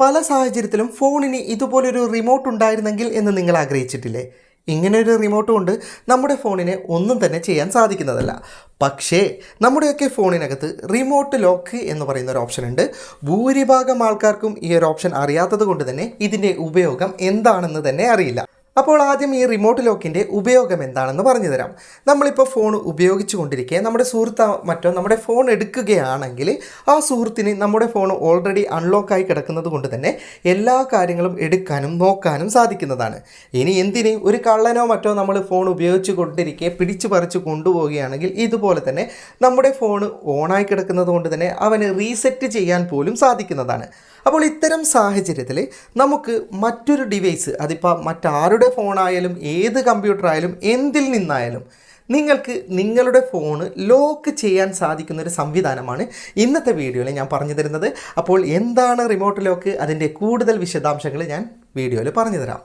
പല സാഹചര്യത്തിലും ഫോണിന് ഇതുപോലൊരു റിമോട്ട് ഉണ്ടായിരുന്നെങ്കിൽ എന്ന് നിങ്ങൾ ആഗ്രഹിച്ചിട്ടില്ലേ? ഇങ്ങനെ ഒരു റിമോട്ട് കൊണ്ട് നമ്മുടെ ഫോണിനെ ഒന്നും തന്നെ ചെയ്യാൻ സാധിക്കുന്നതല്ല. പക്ഷേ നമ്മുടെയൊക്കെ ഫോണിനകത്ത് റിമോട്ട് ലോക്ക് എന്ന് പറയുന്ന ഒരു ഓപ്ഷൻ ഉണ്ട്. ഭൂരിഭാഗം ആൾക്കാർക്കും ഈ ഒരു ഓപ്ഷൻ അറിയാത്തത് കൊണ്ട് തന്നെ ഇതിന്റെ ഉപയോഗം എന്താണെന്ന് തന്നെ അറിയില്ല. അപ്പോൾ ആദ്യം ഈ റിമോട്ട് ലോക്കിന്റെ ഉപയോഗം എന്താണെന്ന് പറഞ്ഞു തരാം. നമ്മളിപ്പോൾ ഫോൺ ഉപയോഗിച്ചു കൊണ്ടിരിക്കുക നമ്മുടെ സുഹൃത്ത് മറ്റോ നമ്മുടെ ഫോൺ എടുക്കുകയാണെങ്കിൽ ആ സുഹൃത്തിന് നമ്മുടെ ഫോൺ ഓൾറെഡി അൺലോക്കായി കിടക്കുന്നത് കൊണ്ട് തന്നെ എല്ലാ കാര്യങ്ങളും എടുക്കാനും നോക്കാനും സാധിക്കുന്നതാണ്. ഇനി എന്തിന് ഒരു കള്ളനോ മറ്റോ നമ്മൾ ഫോൺ ഉപയോഗിച്ച് കൊണ്ടിരിക്കെ പിടിച്ചു പറിച്ച് കൊണ്ടുപോവുകയാണെങ്കിൽ ഇതുപോലെ തന്നെ നമ്മുടെ ഫോൺ ഓണായി കിടക്കുന്നത് കൊണ്ട് തന്നെ അവന് റീസെറ്റ് ചെയ്യാൻ പോലും സാധിക്കുന്നതാണ്. അപ്പോൾ ഇത്തരം സാഹചര്യത്തിൽ നമുക്ക് മറ്റൊരു ഡിവൈസ് അതിപ്പോൾ മറ്റാരുടെ ഫോണായാലും ഏത് കമ്പ്യൂട്ടർ ആയാലും എന്തിൽ നിന്നായാലും നിങ്ങൾക്ക് നിങ്ങളുടെ ഫോണ് ലോക്ക് ചെയ്യാൻ സാധിക്കുന്ന ഒരു സംവിധാനമാണ് ഇന്നത്തെ വീഡിയോയിൽ ഞാൻ പറഞ്ഞു തരുന്നത്. അപ്പോൾ എന്താണ് റിമോട്ട് ലോക്ക് അതിന്റെ കൂടുതൽ വിശദാംശങ്ങൾ ഞാൻ വീഡിയോയിൽ പറഞ്ഞു തരാം.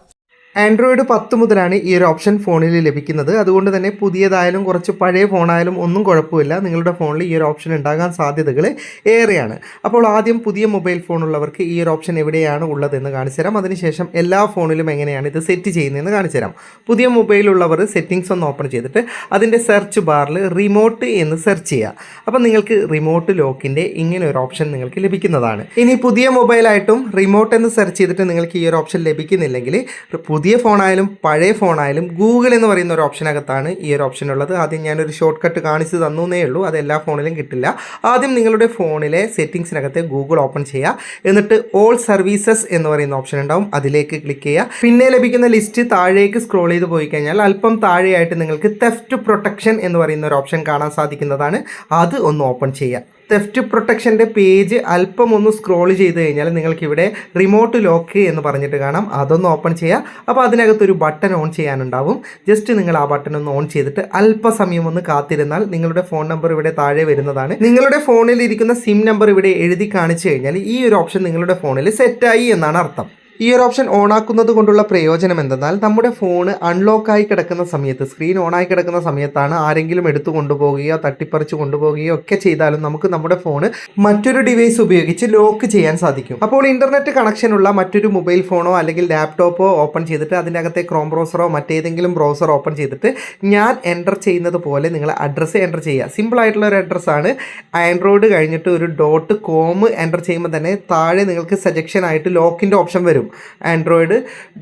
ആൻഡ്രോയിഡ് പത്ത് മുതലാണ് ഈ ഒരു ഓപ്ഷൻ ഫോണിൽ ലഭിക്കുന്നത്. അതുകൊണ്ട് തന്നെ പുതിയതായാലും കുറച്ച് പഴയ ഫോണായാലും ഒന്നും കുഴപ്പമില്ല. നിങ്ങളുടെ ഫോണിൽ ഈ ഒരു ഓപ്ഷൻ ഉണ്ടാകാൻ സാധ്യതകൾ ഏറെയാണ്. അപ്പോൾ ആദ്യം പുതിയ മൊബൈൽ ഫോണുള്ളവർക്ക് ഈ ഒരു ഓപ്ഷൻ എവിടെയാണ് ഉള്ളതെന്ന് കാണിച്ചു തരാം അതിനുശേഷം എല്ലാ ഫോണിലും എങ്ങനെയാണ് ഇത് സെറ്റ് ചെയ്യുന്നതെന്ന് കാണിച്ചു തരാം പുതിയ മൊബൈലുള്ളവർ സെറ്റിങ്സ് ഒന്ന് ഓപ്പൺ ചെയ്തിട്ട് അതിന്റെ സെർച്ച് ബാറിൽ റിമോട്ട് എന്ന് സെർച്ച് ചെയ്യുക. അപ്പോൾ നിങ്ങൾക്ക് റിമോട്ട് ലോക്കിന്റെ ഇങ്ങനെ ഒരു ഓപ്ഷൻ നിങ്ങൾക്ക് ലഭിക്കുന്നതാണ്. ഇനി പുതിയ മൊബൈലായിട്ടും റിമോട്ട് എന്ന് സെർച്ച് ചെയ്തിട്ട് നിങ്ങൾക്ക് ഈ ഒരു ഓപ്ഷൻ ലഭിക്കുന്നില്ലെങ്കിൽ പുതിയ ഫോണായാലും പഴയ ഫോണായാലും ഗൂഗിൾ എന്ന് പറയുന്ന ഒരു ഓപ്ഷനകത്താണ് ഈ ഒരു ഓപ്ഷൻ ഉള്ളത്. ആദ്യം ഞാനൊരു ഷോർട്ട് കട്ട് കാണിച്ചു തന്നേ ഉള്ളൂ. അത് എല്ലാ ഫോണിലും കിട്ടില്ല. ആദ്യം നിങ്ങളുടെ ഫോണിലെ സെറ്റിങ്സിനകത്ത് ഗൂഗിൾ ഓപ്പൺ ചെയ്യുക. എന്നിട്ട് ഓൾ സർവീസസ് എന്ന് പറയുന്ന ഓപ്ഷൻ ഉണ്ടാവും. അതിലേക്ക് ക്ലിക്ക് ചെയ്യുക. പിന്നെ ലഭിക്കുന്ന ലിസ്റ്റ് താഴേക്ക് സ്ക്രോൾ ചെയ്ത് പോയി കഴിഞ്ഞാൽ അല്പം താഴെയായിട്ട് നിങ്ങൾക്ക് തെഫ്റ്റ് പ്രൊട്ടക്ഷൻ എന്ന് പറയുന്ന ഒരു ഓപ്ഷൻ കാണാൻ സാധിക്കുന്നതാണ്. അത് ഒന്ന് ഓപ്പൺ ചെയ്യുക. തെഫ്റ്റ് പ്രൊട്ടക്ഷന്റെ പേജ് അല്പം ഒന്ന് സ്ക്രോൾ ചെയ്ത് കഴിഞ്ഞാൽ നിങ്ങൾക്കിവിടെ റിമോട്ട് ലോക്ക് എന്ന് പറഞ്ഞിട്ട് കാണാം. അതൊന്ന് ഓപ്പൺ ചെയ്യുക അപ്പോൾ അതിനകത്തൊരു ബട്ടൺ ഓൺ ചെയ്യാനുണ്ടാവും. ജസ്റ്റ് നിങ്ങൾ ആ ബട്ടൺ ഒന്ന് ഓൺ ചെയ്തിട്ട് അല്പസമയം ഒന്ന് കാത്തിരുന്നാൽ നിങ്ങളുടെ ഫോൺ നമ്പർ ഇവിടെ താഴെ വരുന്നതാണ്. നിങ്ങളുടെ ഫോണിൽ ഇരിക്കുന്ന സിം നമ്പർ ഇവിടെ എഴുതി കാണിച്ചു കഴിഞ്ഞാൽ ഈ ഒരു ഓപ്ഷൻ നിങ്ങളുടെ ഫോണിൽ സെറ്റായി എന്നാണ് അർത്ഥം. ഈ ഒരു ഓപ്ഷൻ ഓൺ ആക്കുന്നത് കൊണ്ടുള്ള പ്രയോജനം എന്തെന്നാൽ നമ്മുടെ ഫോണ് അൺലോക്കായി കിടക്കുന്ന സമയത്ത് സ്ക്രീൻ ഓണായി കിടക്കുന്ന സമയത്താണ് ആരെങ്കിലും എടുത്തു കൊണ്ടുപോകുകയോ തട്ടിപ്പറിച്ച് കൊണ്ടുപോകുകയോ ഒക്കെ ചെയ്താലും നമുക്ക് നമ്മുടെ ഫോണ് മറ്റൊരു ഡിവൈസ് ഉപയോഗിച്ച് ലോക്ക് ചെയ്യാൻ സാധിക്കും. അപ്പോൾ ഇന്റർനെറ്റ് കണക്ഷൻ ഉള്ള മറ്റൊരു മൊബൈൽ ഫോണോ അല്ലെങ്കിൽ ലാപ്ടോപ്പോ ഓപ്പൺ ചെയ്തിട്ട് അതിന്റെ അകത്തെ ക്രോം ബ്രൗസറോ മറ്റേതെങ്കിലും ബ്രൗസർ ഓപ്പൺ ചെയ്തിട്ട് ഞാൻ എന്റർ ചെയ്യുന്നത് പോലെ നിങ്ങൾ അഡ്രസ്സ് എന്റർ ചെയ്യുക. സിമ്പിൾ ആയിട്ടുള്ള ഒരു അഡ്രസ്സാണ് ആൻഡ്രോയിഡ് കഴിഞ്ഞിട്ട് ഒരു ഡോട്ട് കോം എന്റർ ചെയ്യുമ്പോൾ തന്നെ താഴെ നിങ്ങൾക്ക് സജക്ഷൻ ആയിട്ട് ലോക്കിന്റെ ഓപ്ഷൻ വരും. Android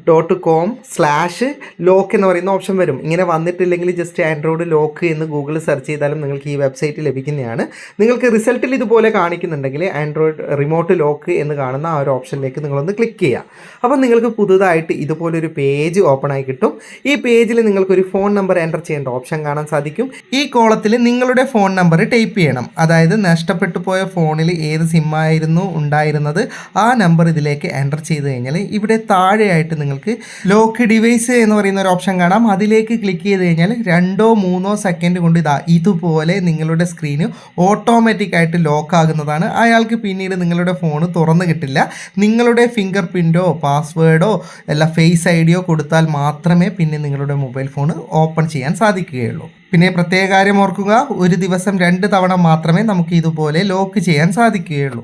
dot com slash lock എന്ന് പറയുന്ന ഓപ്ഷൻ വരും. ഇങ്ങനെ വന്നിട്ടില്ലെങ്കിൽ ജസ്റ്റ് ആൻഡ്രോയിഡ് ലോക്ക് എന്ന് ഗൂഗിൾ സെർച്ച് ചെയ്താലും നിങ്ങൾക്ക് ഈ വെബ്സൈറ്റ് ലഭിക്കുന്നതാണ്. നിങ്ങൾക്ക് റിസൾട്ടിൽ ഇതുപോലെ കാണിക്കുന്നുണ്ടെങ്കിൽ ആൻഡ്രോയിഡ് റിമോട്ട് ലോക്ക് എന്ന് കാണുന്ന ആ ഒരു ഓപ്ഷനിലേക്ക് നിങ്ങളൊന്ന് ക്ലിക്ക് ചെയ്യുക അപ്പോൾ നിങ്ങൾക്ക് പുതുതായിട്ട് ഇതുപോലൊരു പേജ് ഓപ്പൺ ആയി കിട്ടും. ഈ പേജിൽ നിങ്ങൾക്കൊരു ഫോൺ നമ്പർ എന്റർ ചെയ്യേണ്ട ഓപ്ഷൻ കാണാൻ സാധിക്കും. ഈ കോളത്തിൽ നിങ്ങളുടെ ഫോൺ നമ്പർ ടൈപ്പ് ചെയ്യണം. അതായത് നഷ്ടപ്പെട്ടു പോയ ഫോണിൽ ഏത് സിമ്മായിരുന്നു ഉണ്ടായിരുന്നത് ആ നമ്പർ ഇതിലേക്ക് എന്റർ ചെയ്ത് ഇവിടെ താഴെയായിട്ട് നിങ്ങൾക്ക് ലോക്ക് ഡിവൈസ് എന്ന് പറയുന്ന ഒരു ഓപ്ഷൻ കാണാം. അതിലേക്ക് ക്ലിക്ക് ചെയ്ത് കഴിഞ്ഞാൽ രണ്ടോ മൂന്നോ സെക്കൻഡ് കൊണ്ട് ഇതാ ഇതുപോലെ നിങ്ങളുടെ സ്ക്രീന് ഓട്ടോമാറ്റിക് ആയിട്ട് ലോക്ക് ആകുന്നതാണ്. അയാൾക്ക് പിന്നീട് നിങ്ങളുടെ ഫോൺ തുറന്നു കിട്ടില്ല. നിങ്ങളുടെ ഫിംഗർ പ്രിന്റോ പാസ്വേഡോ അല്ല ഫേസ് ഐ ഡിയോ കൊടുത്താൽ മാത്രമേ പിന്നെ നിങ്ങളുടെ മൊബൈൽ ഫോൺ ഓപ്പൺ ചെയ്യാൻ സാധിക്കുകയുള്ളൂ. പിന്നെ പ്രത്യേക കാര്യം ഓർക്കുക ഒരു ദിവസം രണ്ട് തവണ മാത്രമേ നമുക്ക് ഇതുപോലെ ലോക്ക് ചെയ്യാൻ സാധിക്കുകയുള്ളൂ.